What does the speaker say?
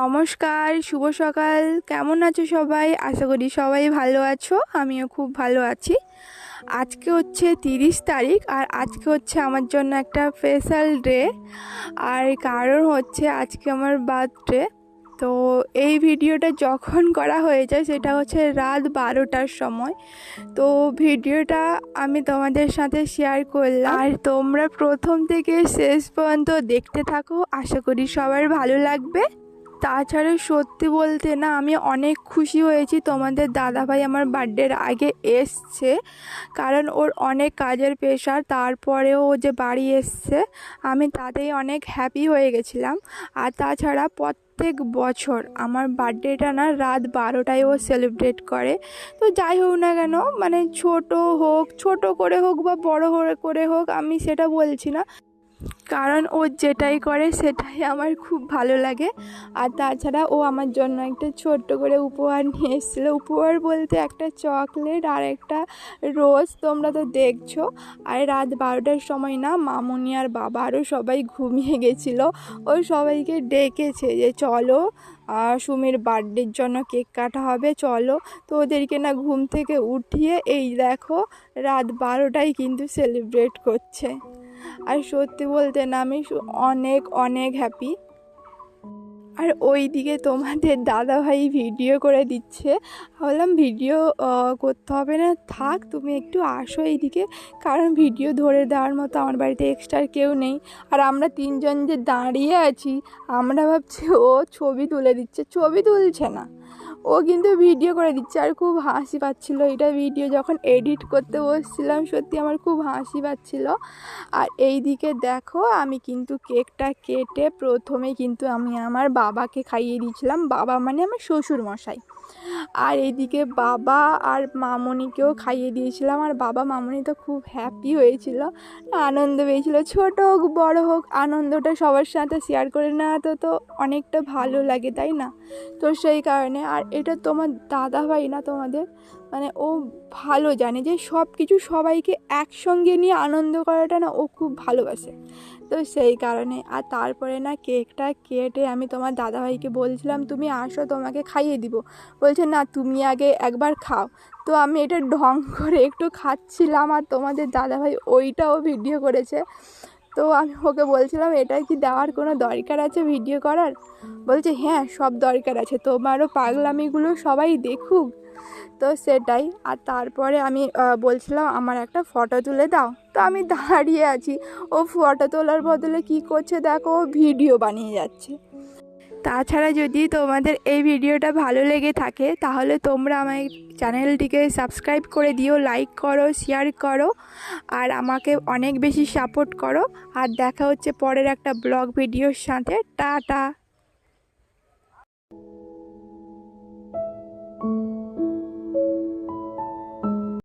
নমস্কার, শুভ সকাল। কেমন আছো সবাই? আশা করি সবাই ভালো আছো, আমিও খুব ভালো আছি। আজকে হচ্ছে তিরিশ তারিখ আর আজকে হচ্ছে আমার জন্য একটা স্পেশাল ডে আর কারণ হচ্ছে আজকে আমার বার্থডে তো এই ভিডিওটা যখন করা হয়ে যায়, সেটা হচ্ছে রাত বারোটার সময়। তো ভিডিওটা আমি তোমাদের সাথে শেয়ার করলাম। আর তোমরা প্রথম থেকে শেষ পর্যন্ত দেখতে থাকো। আশা করি সবার ভালো লাগবে। তাছাড়া সত্যি বলতে না, আমি অনেক খুশি হয়েছি তোমাদের দাদাভাই আমার বার্থডের আগে এসছে। কারণ ওর অনেক কাজের প্রেশার তারপরেও ও যে বাড়ি এসছে, আমি তাতেই অনেক হ্যাপি হয়ে গেছিলাম। আর তাছাড়া প্রত্যেক বছর আমার বার্থডেটা না রাত বারোটায় ও সেলিব্রেট করে। তো যাই হোক না কেন মানে ছোট হোক, ছোট করে হোক বা বড় করে হোক, আমি সেটা বলছি না। কারণ ও যেটাই করে সেটাই আমার খুব ভালো লাগে। আর তাছাড়া ও আমার জন্য একটা ছোট্ট করে উপহার নিয়ে এসেছিল। উপহার বলতে একটা চকলেট আর একটা রোজ তোমরা তো দেখছ। আর রাত বারোটার সময় না মামুনি আর বাবা আরও সবাই ঘুমিয়ে গেছিল। ও সবাইকে ডেকেছে যে চলো সুমির বার্থডের জন্য কেক কাটা হবে, চলো। তো ওদেরকে না ঘুম থেকে উঠিয়ে এই দেখো রাত বারোটায় কিন্তু সেলিব্রেট করছে। আর সত্যি বলতে না, আমি অনেক অনেক হ্যাপি আর ওই দিকে তোমাদের দাদাভাই ভিডিও করে দিচ্ছে। বললাম ভিডিও করতে হবে না, থাক, তুমি একটু আসো এইদিকে। কারণ ভিডিও ধরে দেওয়ার মতো আমার বাড়িতে এক্সট্রা কেউ নেই। আর আমরা তিনজন যে দাঁড়িয়ে আছি, আমরা ভাবছি, ও ছবি তুলে দিচ্ছে। ছবি তুলছে না। ও কিন্তু ভিডিও করে দিচ্ছে আর খুব হাসি পাচ্ছিল। এটা ভিডিও যখন এডিট করতে বসছিলাম, সত্যি আমার খুব হাসি পাচ্ছিল। আর এই দিকে দেখো, আমি কিন্তু কেকটা কেটে প্রথমে কিন্তু আমি আমার বাবাকে খাইয়ে দিয়েছিলাম। বাবা মানে আমার শ্বশুর মশাই আর এইদিকে বাবা আর মামনিকেও খাইয়ে দিয়েছিলাম। আর বাবা, মামনি তো খুব হ্যাপি হয়েছিল, আনন্দ পেয়েছিল। ছোট হোক, বড় হোক, আনন্দটা সবার সাথে শেয়ার করে নেওয়া তো তো অনেকটা ভালো লাগে, তাই না? তো সেই কারণে, আর এটা তোমার দাদা ভাই না তোমাদের? মানে ও ভালো জানে যে সব কিছু সবাইকে একসঙ্গে নিয়ে আনন্দ করাটা না ও খুব ভালোবাসে। তো সেই কারণে আর তারপরে না কেকটা কেটে আমি তোমার দাদাভাইকে বলছিলাম, তুমি আসো, তোমাকে খাইয়ে দিব। বলছে, না, তুমি আগে একবার খাও। তো আমি এটা ঢং করে একটু খাচ্ছিলাম আর তোমাদের দাদাভাই ওইটাও ভিডিও করেছে। তো আমি ওকে বলছিলাম এটা কি দেওয়ার কোনো দরকার আছে ভিডিও করার? বলছে হ্যাঁ সব দরকার আছে, তোমারও পাগলামিগুলো সবাই দেখুক। তো সেটাই, আর তারপরে আমি বলছিলাম, আমার একটা ফটো তুলে দাও। তো আমি দাঁড়িয়ে আছি, ও ফটো তোলার বদলে কি করছে দেখো ভিডিও বানিয়ে যাচ্ছে। তাছাড়া যদি তোমাদের এই ভিডিওটা ভালো লেগে থাকে, তাহলে তোমরা আমার চ্যানেলটিকে সাবস্ক্রাইব করে দিও, লাইক করো, শেয়ার করো, আর আমাকে অনেক বেশি সাপোর্ট করো। আর দেখা হচ্ছে পরের একটা ব্লগ ভিডিওর সাথে। টাটা!